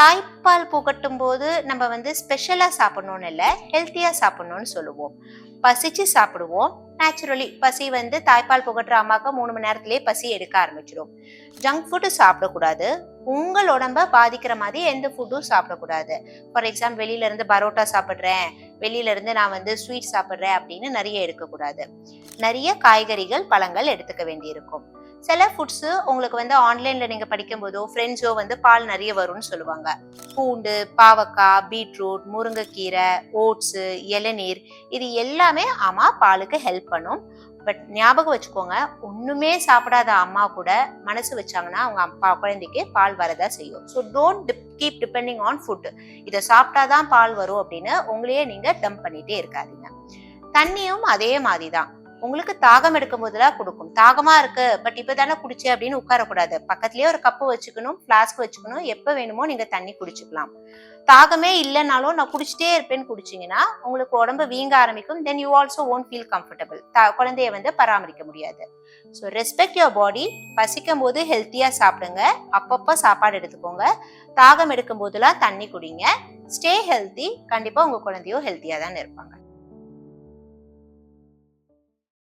தாய்ப்பால் புகட்டும் போது நம்ம வந்து ஸ்பெஷலாக சாப்பிடணும்னு இல்லை ஹெல்த்தியாக சாப்பிடணும்னு சொல்லுவோம். பசிச்சு சாப்பிடுவோம். நேச்சுரலி பசி வந்து தாய்ப்பால் புகட்டுற அம்மாவுக்கு மூணு மணி நேரத்திலேயே பசி எடுக்க ஆரம்பிச்சிடும் ஜங்க் ஃபுட்டு சாப்பிடக்கூடாது. உங்கள் உடம்ப பாதிக்கிற மாதிரி எந்த ஃபுட்டும் சாப்பிடக்கூடாது. ஃபார் எக்ஸாம்பிள் வெளியில இருந்து பரோட்டா சாப்பிட்றேன். வெளியில இருந்து நான் வந்து ஸ்வீட் சாப்பிட்றேன் அப்படின்னு நிறைய எடுக்கக்கூடாது. நிறைய காய்கறிகள் பழங்கள் எடுத்துக்க வேண்டியிருக்கும். சில ஃபுட்ஸு உங்களுக்கு வந்து ஆன்லைனில் நீங்கள் படிக்கும்போதோ ஃப்ரெண்ட்ஸோ வந்து பால் நிறைய வரும்னு சொல்லுவாங்க. பூண்டு பாவக்காய் பீட்ரூட் முருங்கைக்கீரை ஓட்ஸு இளநீர் இது எல்லாமே அம்மா பாலுக்கு ஹெல்ப் பண்ணும். பட் ஞாபகம் வச்சுக்கோங்க ஒன்றுமே சாப்பிடாத அம்மா கூட மனசு வச்சாங்கன்னா அவங்க அப்பா குழந்தைக்கு பால் வரதா செய்யும். So don't keep depending on food இதை சாப்பிட்டாதான் பால் வரும் அப்படின்னு உங்களையே நீங்கள் டம்ப் பண்ணிகிட்டே இருக்காதீங்க. தண்ணியும் அதே மாதிரி தான். உங்களுக்கு தாகம் எடுக்கும் போதெல்லாம் கொடுக்கும். தாகமா இருக்கு பட் இப்போ தானே குடிச்சு அப்படின்னு உட்காரக்கூடாது. பக்கத்துலயே ஒரு கப்பு வச்சுக்கணும் ஃப்ளாஸ்க் வச்சுக்கணும். எப்போ வேணுமோ நீங்க தண்ணி குடிச்சுக்கலாம். தாகமே இல்லைனாலும் நான் குடிச்சிட்டே இருப்பேன்னு குடிச்சிங்கன்னா உங்களுக்கு உடம்பு வீங்க ஆரம்பிக்கும். Then you also won't feel comfortable குழந்தைய வந்து பராமரிக்க முடியாது. ஸோ ரெஸ்பெக்ட் யுவர் பாடி பசிக்கும் போது ஹெல்த்தியாக சாப்பிடுங்க. அப்பப்போ சாப்பாடு எடுத்துக்கோங்க. தாகம் எடுக்கும் போதெல்லாம் தண்ணி குடிங்க. ஸ்டே ஹெல்த்தி கண்டிப்பாக உங்கள் குழந்தையும் ஹெல்த்தியாக தானே இருப்பாங்க.